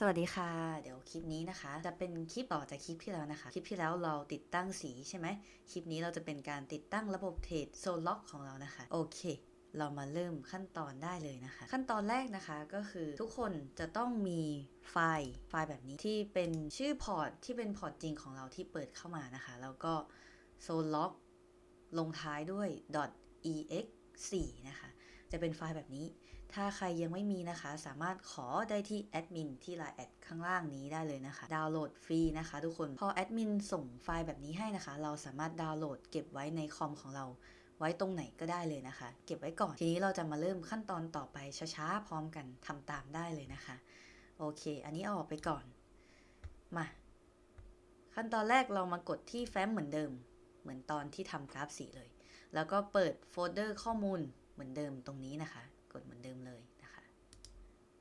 สวัสดีค่ะ เดี๋ยวคลิปนี้นะคะ จะเป็นคลิปต่อจากคลิปที่แล้วนะคะ คลิปที่แล้วเราติดตั้งสีใช่ไหมคลิปนี้เราจะเป็นการติดตั้งระบบเทรดโซลล็อกของเรานะคะ โอเค เรามาเริ่มขั้นตอนได้เลยนะคะ ขั้นตอนแรกนะคะก็คือทุกคนจะต้องมีไฟล์ไฟล์แบบนี้ที่เป็นชื่อพอร์ตที่เป็นพอร์ตจริงของเราที่เปิดเข้ามานะคะ แล้วก็โซลล็อกลงท้ายด้วย .ex4 นะคะ จะเป็นไฟล์แบบนี้ ถ้าใครยังไม่มีนะคะ สามารถขอได้ที่แอดมินที่ไลน์แอดข้างล่างนี้ได้เลยนะคะ ดาวน์โหลดฟรีนะคะ ทุกคน พอแอดมินส่งไฟล์แบบนี้ให้นะคะ เราสามารถดาวน์โหลดเก็บไว้ในคอมของเราไว้ตรงไหนก็ได้เลยนะคะ เก็บไว้ก่อน ทีนี้เราจะมาเริ่มขั้นตอนต่อไปช้าๆ พร้อมกันทำตามได้เลยนะคะ โอเค อันนี้เอาออกไปก่อน มา ขั้นตอนแรกเรามากดที่แฟ้มเหมือนเดิม เหมือนตอนที่ทำกราฟสีเลย แล้วก็เปิดโฟลเดอร์ข้อมูล เหมือนเดิมตรงนี้นะคะ กดเหมือนเดิมเลยนะคะ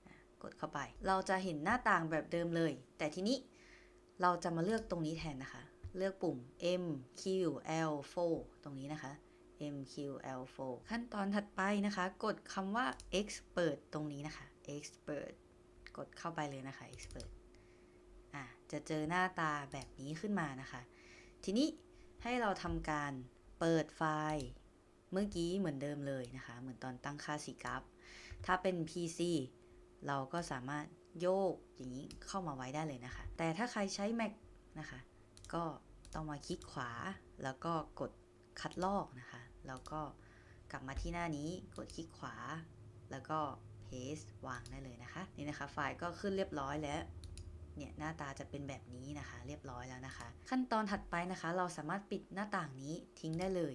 อะกดเข้าไป เราจะเห็นหน้าต่างแบบเดิมเลย แต่ทีนี้เราจะมาเลือกตรงนี้แทนนะคะ เลือกปุ่ม M Q L 4ตรงนี้นะคะ M Q L 4ขั้นตอนถัดไปนะคะ กดคำว่า expert ตรงนี้นะคะ expert กดเข้าไปเลยนะคะ expert อะจะเจอหน้าตาแบบนี้ขึ้นมานะคะ ทีนี้ให้เราทำการเปิดไฟล์ เมื่อกี้เหมือนเดิมเลยนะคะ เหมือนตอนตั้งค่าสีกราฟ ถ้าเป็น PC เราก็สามารถโยกอย่างนี้เข้ามาไว้ได้เลยนะคะ แต่ถ้าใครใช้ Mac นะคะ ก็ต้องมาคลิกขวา แล้วก็กดคัดลอกนะคะ แล้วก็กลับมาที่หน้านี้ กดคลิกขวา แล้วก็ paste วางได้เลยนะคะ นี่นะคะ ไฟล์ก็ขึ้นเรียบร้อยแล้วเนี่ยหน้าตาจะเป็นแบบนี้นะคะ เรียบร้อยแล้วนะคะ ขั้นตอนถัดไปนะคะ เราสามารถปิดหน้าต่างนี้ทิ้งได้เลย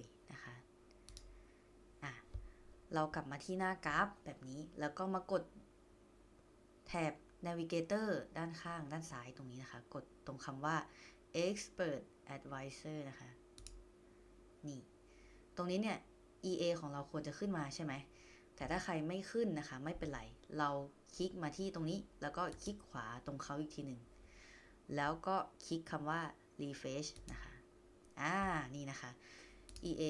เรากลับมาที่หน้ากราฟแบบนี้ แล้วก็มากดแถบ Navigator ด้านข้างด้านซ้ายตรงนี้นะคะ กดตรงคำว่า Expert Advisor นะคะ นี่ ตรงนี้เนี่ย EA ของเราควรจะขึ้นมาใช่ไหม แต่ถ้าใครไม่ขึ้นนะคะ ไม่เป็นไร เราคลิกมาที่ตรงนี้ แล้วก็คลิกขวาตรงเขาอีกทีหนึ่ง แล้วก็คลิกคำว่า refresh นะคะ อ่า นี่นะคะ EA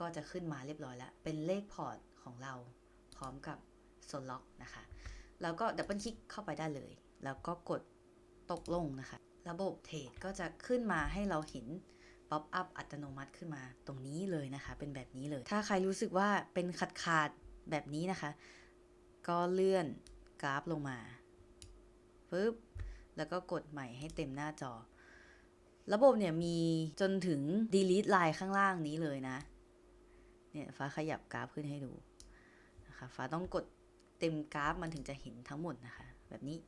ก็จะขึ้นมาเรียบร้อยแล้ว เป็นเลขพอร์ตของเราพร้อมกับโซล็อกนะคะ แล้วก็ดับเบิลคลิกเข้าไปได้เลย แล้วก็กดตกลงนะคะ ระบบเทรดก็จะขึ้นมาให้เราเห็นป๊อปอัพอัตโนมัติขึ้นมาตรงนี้เลยนะคะ เป็นแบบนี้เลย ถ้าใครรู้สึกว่าเป็นขาดขาดๆแบบนี้นะคะ ก็เลื่อนกราฟลงมาปึ๊บแล้วก็กดใหม่ให้เต็มหน้าจอ ระบบเนี่ยมีจนถึง delete line ข้างล่างนี้เลยนะ เนี่ยฟ้าขยับกราฟขึ้นให้ดูนะคะฟ้าต้องกดเต็มกราฟมันถึงจะเห็นทั้งหมดนะคะ แบบนี้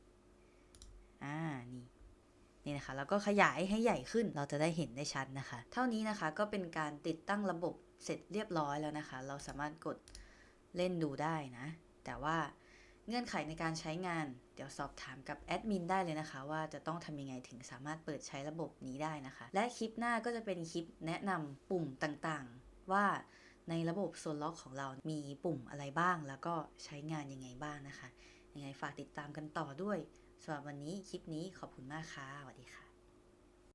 อ่า นี่ นี่นะคะ แล้วก็ขยายให้ใหญ่ขึ้น เราจะได้เห็นได้ชัดนะคะ เท่านี้นะคะ ก็เป็นการติดตั้งระบบเสร็จเรียบร้อยแล้วนะคะ เราสามารถกดเล่นดูได้นะ แต่ว่าเงื่อนไขในการใช้งาน เดี๋ยวสอบถามกับแอดมินได้เลยนะคะ ว่าจะต้องทำยังไงถึงสามารถเปิดใช้ระบบนี้ได้นะคะ และคลิปหน้าก็จะเป็นคลิปแนะนำปุ่มต่างๆ ว่า ในระบบโซนล็อกของเรามีปุ่มอะไรบ้าง แล้วก็ใช้งานยังไงบ้างนะคะ ยังไงฝากติดตามกันต่อด้วยสำหรับวันนี้คลิปนี้ขอบคุณมากค่ะสวัสดีค่ะ